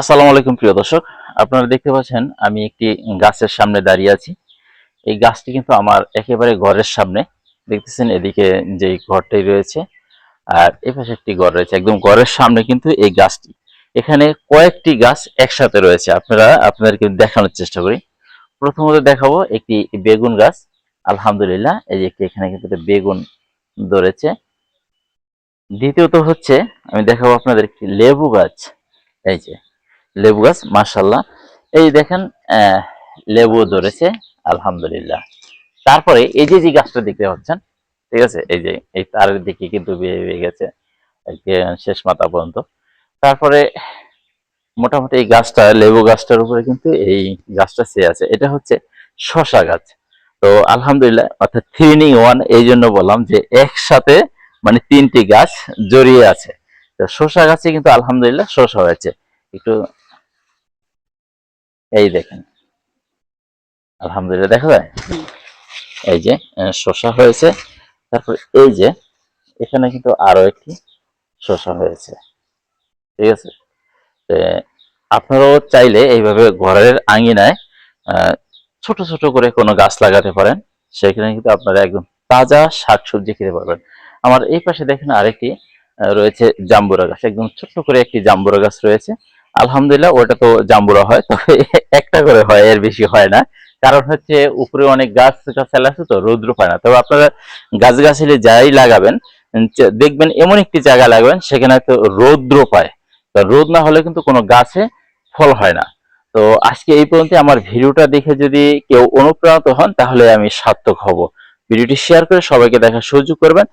আসসালামু আলাইকুম, প্রিয় দর্শক। আপনারা দেখতে পাচ্ছেন, আমি একটি গাছের সামনে দাঁড়িয়ে আছি। এই গাছটি কিন্তু আমার একেবারে ঘরের সামনে। দেখতেছেন এদিকে যে ঘরটাই রয়েছে, আর এ পাশে একটি ঘর রয়েছে। একদম ঘরের সামনে কিন্তু এই গাছটি। এখানে কয়েকটি গাছ একসাথে রয়েছে। আপনারা, আপনাদেরকে দেখানোর চেষ্টা করি। প্রথমত দেখাবো একটি বেগুন গাছ। আলহামদুলিল্লাহ, এই যে একটি এখানে কিন্তু বেগুন ধরেছে। দ্বিতীয়ত হচ্ছে, আমি দেখাবো আপনাদের একটি লেবু গাছ। এই যে লেবু গাছ মার্শাল্লাহ এই দেখেন লেবু ধরেছে, আলহামদুলিল্লাহ। তারপরে এই যে যে গাছটা দেখতে পাচ্ছেন, ঠিক আছে, এই যে, এই তারের দিকে কিন্তু বেয়ে গেছে শেষ মাথা পর্যন্ত। তারপরে মোটামুটি এই গাছটা, লেবু গাছটার উপরে কিন্তু এই গাছটা চেয়ে আছে। এটা হচ্ছে শশা গাছ। তো আলহামদুলিল্লাহ, অর্থাৎ থ্রি ইন ওয়ান এই জন্য বললাম যে একসাথে মানে তিনটি গাছ জড়িয়ে আছে। তো শশা গাছে কিন্তু আলহামদুলিল্লাহ শশা হয়েছে। একটু এই দেখেন। আলহামদুলিল্লাহ, দেখা যায়? এই যে শসা হয়েছে। তারপর এই যে, এখানে কিন্তু আরও একটি শসা হয়েছে। ঠিক আছে? আপনারাও চাইলে এইভাবে ঘরের আঙিনায় ছোট ছোট করে কোনো গাছ লাগাতে পারেন। সেখানে কিন্তু আপনারা একদম তাজা শাকসবজি খেতে পারবেন। আমার এই পাশে দেখেন আরেকটি রয়েছে জাম্বুরা গাছ। একদম ছোট্ট করে একটি জাম্বুরা গাছ রয়েছে। আলহামদুলিল্লাহ, ওটা তো জাম্বুরা হয়, তবে একটা করে হয়, এর বেশি হয় না। কারণ হচ্ছে, উপরে অনেক গাছ গাছাল আছে তো, রৌদ্র পায় না। তবে আপনারা গাছ গাছালি যাই লাগাবেন দেখবেন এমন একটি জায়গা লাগাবেন, সেখানে তো রৌদ্র পায়। তো রোদ না হলে কিন্তু কোনো গাছে ফল হয় না। তো আজকে এই পর্যন্ত আমার ভিডিওটা দেখে যদি কেউ অনুপ্রাণিত হন, তাহলে আমি সার্থক হব। ভিডিওটি শেয়ার করে সবাইকে দেখার সুযোগ করবেন।